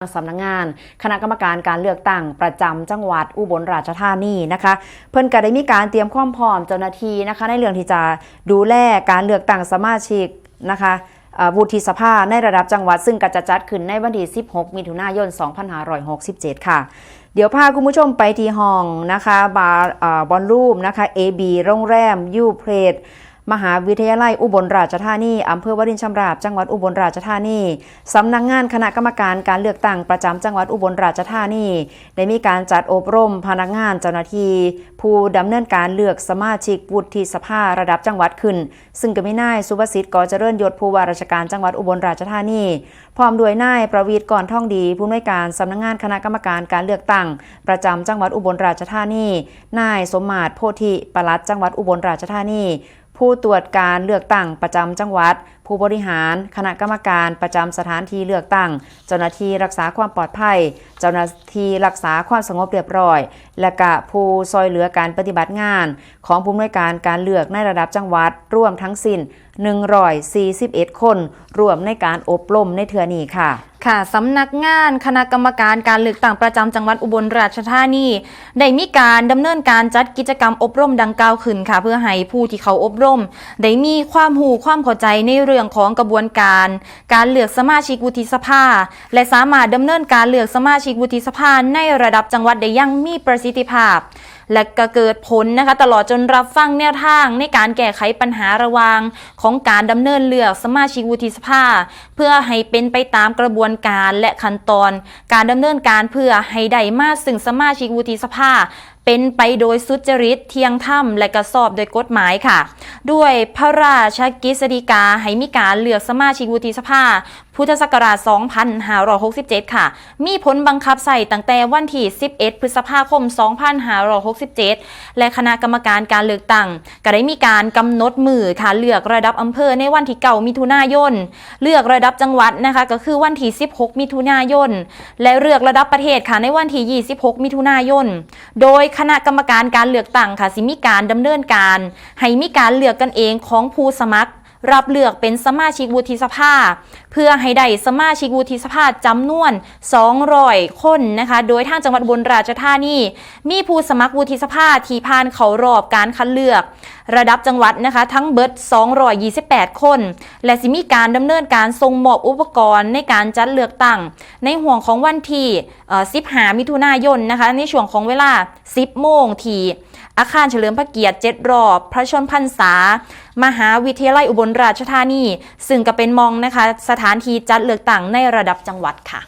สำนักงาน คณะกรรมการการเลือกตั้งประจำจังหวัดอุบลราชธานีนะคะ เพิ่นก็ได้มีการเตรียมความพร้อมเจ้าหน้าที่นะคะ ในเรื่องที่จะดูแลการเลือกตั้งสมาชิกนะคะวุฒิสภาในระดับจังหวัด ซึ่งก็จะจัดขึ้นในวันที่ 16 มิถุนายน 2567 ค่ะ เดี๋ยวพาคุณผู้ชมไปที่ห้องนะคะบาร์บอลรูมนะคะ AB โรงแรมยูเพรด มหาวิทยาลัยอุบลราชธานีอำเภอวรินชำราบจังหวัดอุบลราชธานีสำนักงานคณะกรรมการการเลือกตั้งประจำจังหวัดอุบลราชธานีได้มีการจัดอบรมพนักงานเจ้าหน้าที่ผู้ดำเนินการเลือกสมาชิกวุฒิสภาระดับจังหวัดขึ้น ซึ่งก็มีนายสุภสิทธิ์กอเจริญยศผู้ว่าราชการจังหวัดอุบลราชธานีพร้อมด้วยนายประวีตรก่อนท่องดี ผู้อำนวยการสำนักงานคณะกรรมการการเลือกตั้งประจำจังหวัดอุบลราชธานีนายสมมาตรโพธิปลัดจังหวัดอุบลราชธานี ผู้ตรวจการเลือกตั้งประจำจังหวัด ผู้บริหาร คณะกรรมการประจำสถานที่เลือกตั้ง เจ้าหน้าที่รักษาความปลอดภัย เจ้าหน้าที่รักษาความสงบเรียบร้อย และกะผู้ซอยเหลือการปฏิบัติงาน ของผู้อำนวยการการเลือกในระดับจังหวัดร่วมทั้งสิ้น 141 คน รวมในการอบรมในเทือนี้ค่ะค่ะสำนักงานคณะกรรมการการเลือกตั้งประจำจังหวัดอุบลราชธานีได้มีการดำเนินการจัดกิจกรรมอบรมดังกล่าวขึ้นค่ะ เพื่อให้ผู้ที่เขาอบรม ได้มีความหูความเข้าใจในเรื่องของกระบวนการ การเลือกสมาชิกวุฒิสภา และสามารถดำเนินการเลือกสมาชิกวุฒิสภาในระดับจังหวัดได้อยังมีประสิทธิภาพ และก็เกิดผลนะคะ ตลอดจนรับฟังแนวทางในการแก้ไขปัญหาระวางของการดำเนินเลือกสมาชิกวุฒิสภา เพื่อให้เป็นไปตามกระบวนการและขั้นตอน การดำเนินการเพื่อให้ได้มาซึ่งสมาชิกวุฒิสภาเป็นไปโดยสุจริตเที่ยงธรรมและกระสอบโดยกฎหมายค่ะ ด้วยพระราชกิจสฎีกาให้มีการเลือกสมาชิกวุฒิสภา พุทธศักราช 2567 ค่ะ มีผลบังคับใส่ตั้งแต่วันที่ 11 พฤษภาคม 2567 และคณะกรรมการการเลือกตั้งก็ได้มีการกำหนดมือค่ะเลือกระดับอำเภอในวันที่9มิถุนายน เลือกระดับจังหวัดนะคะก็คือวันที่ 16 มิถุนายน และเลือกระดับประเทศค่ะในวันที่ 26 มิถุนายน โดยคณะกรรมการการเลือกตั้งค่ะสิมีการดำเนินการ ให้มีการเลือกกันเองของผู้สมัคร รับเลือกเป็นสมาชิกวุฒิสภา เพื่อให้ได้สมาชิกวุฒิสภาจำนวน 200 คนนะคะ โดยทางจังหวัดอุบลราชธานีมีผู้สมัครวุฒิสภาที่ผ่านเขารอบการคัดเลือก ระดับจังหวัดนะคะ ทั้งเบิด228 คน และสิมีการดำเนินการส่งมอบอุปกรณ์ในการจัดเลือกตั้ง ในห่วงของวันที่15มิถุนายนนะคะ ในช่วงของเวลา 10 โมงที่ อาคารเฉลิมพระเกียรติ7รอบ พระชนพรรษา มหาวิทยาลัยอุบลราชธานี ซึ่งก็เป็นมองนะคะ สถานที่จัดเลือกตั้งในระดับจังหวัดค่ะ